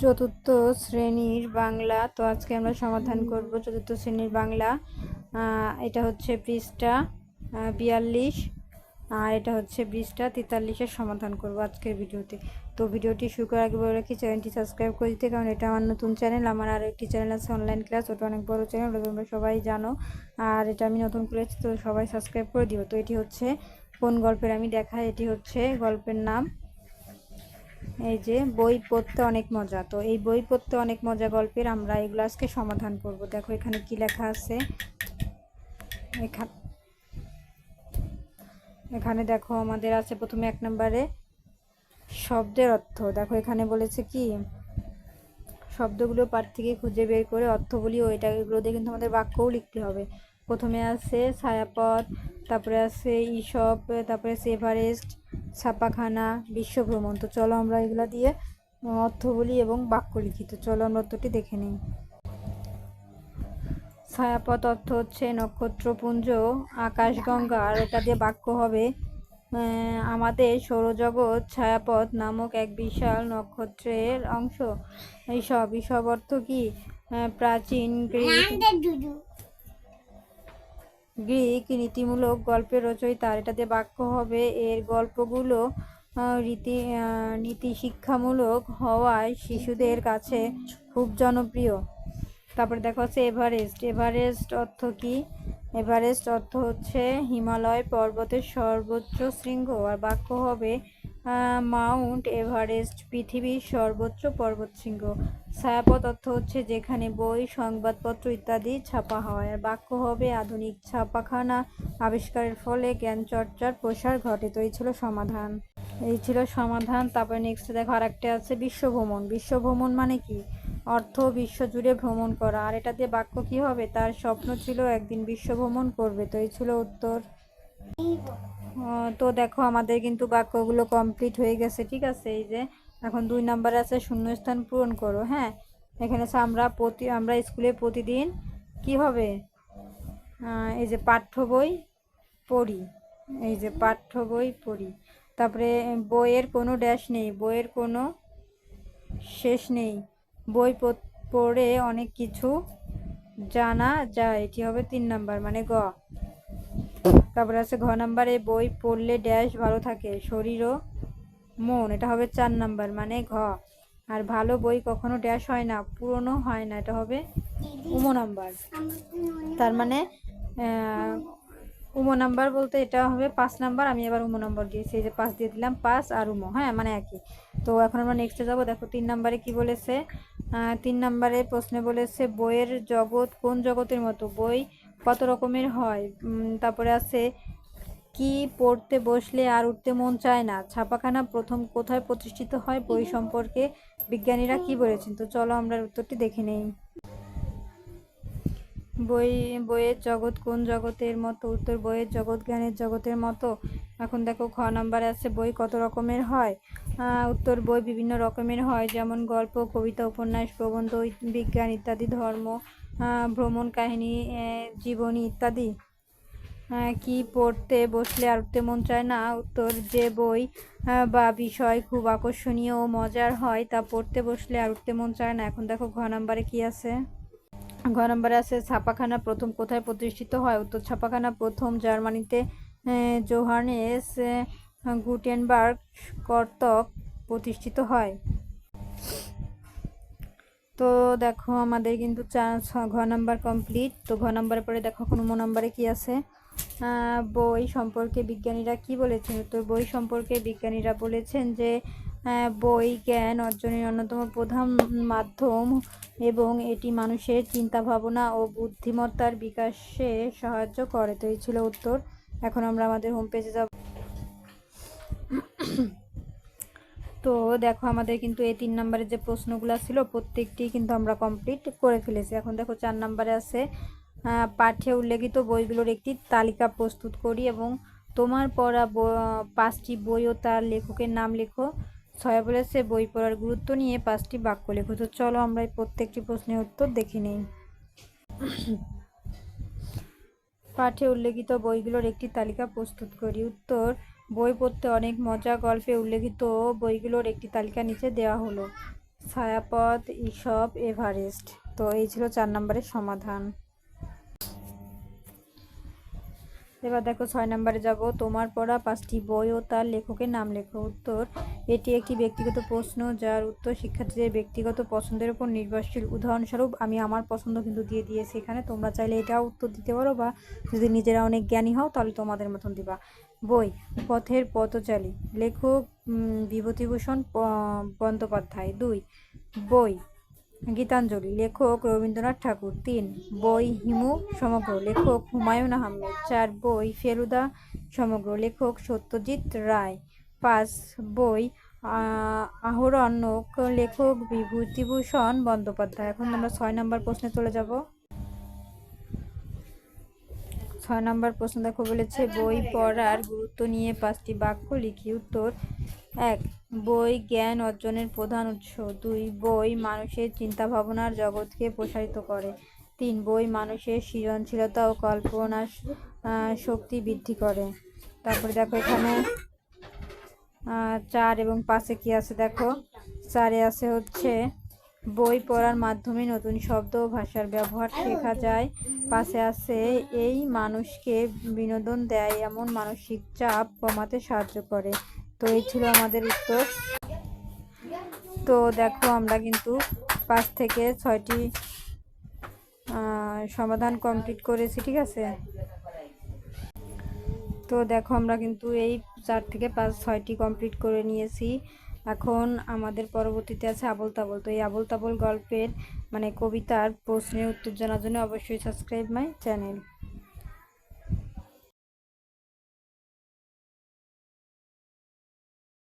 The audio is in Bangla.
চতুর্থ শ্রেণির বাংলা তো আজকে আমরা সমাধান করব চতুর্থ শ্রেণির বাংলা। এটা হচ্ছে পৃষ্ঠা বিয়াল্লিশ। আর এটা হচ্ছে পৃষ্ঠা তেতাল্লিশের সমাধান করব আজকের ভিডিওতে। তো ভিডিওটি শুরু করার আগে বলে রাখি চ্যানেলটি সাবস্ক্রাইব করে দিতে কারণ এটা আমার নতুন চ্যানেল। আমার আরও একটি চ্যানেল আছে অনলাইন ক্লাস ওটা অনেক বড় চ্যানেল ওটা তোমরা সবাই জানো। আর এটা আমি নতুন করেছি তো সবাই সাবস্ক্রাইব করে দিও। তো এটি হচ্ছে কোন গল্পের আমি দেখাই এটি হচ্ছে গল্পের নাম এই যে বই পড়তে অনেক মজা। তো এই বই পড়তে অনেক মজা গল্পের আমরা এগুলো আজকে সমাধান করব। দেখো এখানে কি লেখা আছে। এখানে দেখো আমাদের আছে প্রথমে এক নম্বরে, শব্দের অর্থ। দেখো এখানে বলেছে কি, শব্দগুলো পাঠ থেকে খুঁজে বের করে অর্থ ও এটা এগুলো দিয়ে কিন্তু আমাদের বাক্যও লিখতে হবে। প্রথমে আছে ছায়াপথ তারপরে আছে ইসব, তারপরে আছে এভারেস্ট, ছাপাখানা, বিশ্বভ্রমণ। তো চলো আমরা এগুলো দিয়ে অর্থ বলি এবং বাক্য লিখি। তো চলো আমরা অর্থটি দেখে নিই। ছায়াপথ অর্থ হচ্ছে নক্ষত্রপুঞ্জ আকাশগঙ্গা আর এটা দিয়ে বাক্য হবে আমাদের সৌরজগৎ ছায়াপথ নামক এক বিশাল নক্ষত্রের অংশ। এইসব এইসব অর্থ কি? প্রাচীন গ্রিক গ্রিক নীতিমূলক গল্পের রচয়িতা। এটাতে বাক্য হবে, এর গল্পগুলো রীতি নীতি শিক্ষামূলক হওয়ায় শিশুদের কাছে খুব জনপ্রিয়। তারপরে দেখা হচ্ছে এভারেস্ট। এভারেস্ট অর্থ কি? এভারেস্ট অর্থ হচ্ছে হিমালয় পর্বতের সর্বোচ্চ শৃঙ্গ। আর বাক্য হবে মাউন্ট এভারেস্ট, পৃথিবীর সর্বোচ্চ পর্বতশৃঙ্গ। ছায়াপথ অর্থ হচ্ছে যেখানে বই, সংবাদপত্র ইত্যাদি ছাপা হয়। আর বাক্য হবে আধুনিক ছাপাখানা আবিষ্কারের ফলে জ্ঞান চর্চার প্রসার ঘটে। তো এই ছিল সমাধান। এই ছিল সমাধান। তারপরে নেক্সট দেখো আরেকটা আছে বিশ্বভ্রমণ। বিশ্বভ্রমণ মানে কি? অর্থ, বিশ্ব জুড়ে ভ্রমণ করা। আর এটা দিয়ে বাক্য কি হবে? তার স্বপ্ন ছিল একদিন বিশ্বভ্রমণ করবে। তো এই ছিল উত্তর। তো দেখো আমাদের কিন্তু বাক্যগুলো কমপ্লিট হয়ে গেছে, ঠিক আছে? এই যে, এখন দুই নাম্বার আছে, শূন্যস্থান পূরণ করো হ্যাঁ? এখানে আমরা প্রতি, আমরা স্কুলে প্রতিদিন কি হবে? এই যে পাঠ্য বই পড়ি, এই যে পাঠ্য বই পড়ি। তারপরে বইয়ের কোনো ড্যাশ নেই, বইয়ের কোনো শেষ নেই। বই পড়ে অনেক কিছু জানা যায়, এটি হবে তিন নাম্বার মানে গ। তারপরে আছে ঘ নাম্বারে, বই পড়লে ড্যাশ ভালো থাকে, শরীর ও মন, এটা হবে চার নাম্বার মানে ঘ। আর ভালো বই কখনো ড্যাশ হয় না, পুরনো হয় না, এটা হবে উমো নাম্বার। তার মানে উমো নাম্বার বলতে এটা হবে পাঁচ নাম্বার, আমি এবার উমো নাম্বার দিয়েছি, এই যে পাঁচ দিয়ে দিলাম, পাঁচ আর উমো হ্যাঁ মানে একই। তো এখন আমরা নেক্সটে যাব, দেখো তিন নাম্বারে কি বলেছে? তিন নাম্বারে প্রশ্নে বলেছে, বইয়ের জগৎ কোন জগতের মতো? বই কত রকমের হয়। তারপরে আছে, কি পড়তে বসলে আর উঠতে মন চায় না? ছাপাখানা প্রথম কোথায় প্রতিষ্ঠিত হয়? বই সম্পর্কে বিজ্ঞানীরা কি বলেছেন? তো চলো আমরা উত্তরটি দেখে নেই। বই, বইয়ের জগৎ কোন জগতের মতো? উত্তর, বইয়ের জগৎ, জ্ঞানের জগতের মতো। এখন দেখো, খ নাম্বারে আছে, বই কত রকমের হয়? উত্তর, বই বিভিন্ন রকমের হয়। যেমন গল্প, কবিতা, উপন্যাস, প্রবন্ধ, বিজ্ঞান ইত্যাদি, ধর্ম ভ্রমণ কাহিনী জীবনী ইত্যাদি। কি পড়তে, বসলে আর উঠতে মন চায় না? উত্তর, যে বই বা বিষয় খুব আকর্ষণীয় ও মজার হয়, তা পড়তে, বসলে আর উঠতে মন চায় না। এখন দেখো ঘ নাম্বারে কি আছে। ঘ নম্বরে আছে, ছাপাখানা প্রথম কোথায় প্রতিষ্ঠিত হয়? উত্তর, ছাপাখানা প্রথম জার্মানিতে জোহানেস গুটেনবার্গ কর্তক প্রতিষ্ঠিত হয়। তো দেখো আমাদের কিন্তু ছ- ঘ নাম্বার কমপ্লিট তো ঘ নাম্বারের পরে দেখো কোনো নাম্বারে কি আছে? বই সম্পর্কে বিজ্ঞানীরা কি বলেছেন? তো বই সম্পর্কে বিজ্ঞানীরা বলেছেন যে বই জ্ঞান অর্জনের অন্যতম প্রধান মাধ্যম এবং এটি মানুষের চিন্তা ভাবনা ও বুদ্ধিমত্তার বিকাশে সাহায্য করে। তো এই ছিল উত্তর। এখন আমরা আমাদের হোম পেজে যাব। তো দেখো আমাদের কিন্তু এই তিন নম্বরের যে প্রশ্নগুলো ছিল, প্রত্যেকটি কিন্তু আমরা কমপ্লিট করে ফেলেছি। এখন দেখো চার নম্বরে আছে পাঠ্যে উল্লেখিত বইগুলোর একটি তালিকা প্রস্তুত করি এবং তোমার পড়া পাঁচটি বই ও তার লেখকের নাম লেখো। ছয় বলেছে বই পড়ার গুরুত্ব নিয়ে পাঁচটি বাক্য লেখো। তো চলো আমরা এই প্রত্যেকটি প্রশ্নের উত্তর দেখে নিই। পাঠে উল্লেখিত বইগুলোর একটি তালিকা প্রস্তুত করি। উত্তর বই পড়তে অনেক মজা, গল্পে উল্লেখিত বইগুলোর একটি তালিকা নিচে দেওয়া হলো। ছায়াপথ, ইসব, এভারেস্ট। তো এই ছিল চার নম্বরের সমাধান। এবার দেখো ছয় নম্বরে যাব। তোমার পড়া পাঁচটি বই ও তার লেখকের নাম লেখো। উত্তর, এটি একটি ব্যক্তিগত প্রশ্ন যার উত্তর শিক্ষার্থীদের ব্যক্তিগত পছন্দের উপর নির্ভরশীল। উদাহরণস্বরূপ, আমি আমার পছন্দ কিন্তু দিয়ে দিয়েছি এখানে। তোমরা চাইলে এটাও উত্তর দিতে পারো বা যদি নিজেরা অনেক জ্ঞানী হও, তাহলে তোমাদের মতন দিবা। বই, পথের পথচারী। লেখক বিভূতিভূষণ বন্দ্যোপাধ্যায়। দুই, বই গীতাঞ্জলি লেখক রবীন্দ্রনাথ ঠাকুর তিন বই হিমু সমগ্র লেখক হুমায়ুন আহমেদ চার বই ফেলুদা সমগ্র লেখক সত্যজিৎ রায় পাঁচ বই আহ, আহরণ্যক লেখক বিভূতিভূষণ বন্দ্যোপাধ্যায়। এখন আমরা ছয় নম্বর প্রশ্নে চলে যাব। ছয় নম্বর প্রশ্ন দেখো বলেছে বই পড়ার গুরুত্ব নিয়ে পাঁচটি বাক্য লিখি। উত্তর এক, বই জ্ঞান অর্জনের প্রধান উৎস। দুই, বই মানুষের চিন্তা ভাবনার জগৎকে প্রসারিত করে। তিন, বই মানুষের সৃজনশীলতা ও কল্পনার শক্তি বৃদ্ধি করে। তারপরে দেখো এখানে চার এবং পাঁচে কি আছে দেখো? চারে আছে হচ্ছে, বই পড়ার মাধ্যমে নতুন শব্দ ও ভাষার ব্যবহার শেখা যায়। পাশে আছে, এই মানুষকে বিনোদন দেয়, এমন মানসিক চাপ কমাতে সাহায্য করে। তো এই ছিল আমাদের উত্তর। তো দেখো আমরা কিন্তু পাঁচ থেকে ছয়টি সমাধান কমপ্লিট করেছি, ঠিক আছে? তো দেখো আমরা কিন্তু এই চার থেকে পাঁচ, ছয়টি কমপ্লিট করে নিয়েছি। এখন আমাদের পরবর্তীতে আছে আবল তাবল। তো এই আবল তাবল গল্পের মানে কবিতার প্রশ্নের উত্তর জানার জন্য অবশ্যই সাবস্ক্রাইব মাই চ্যানেল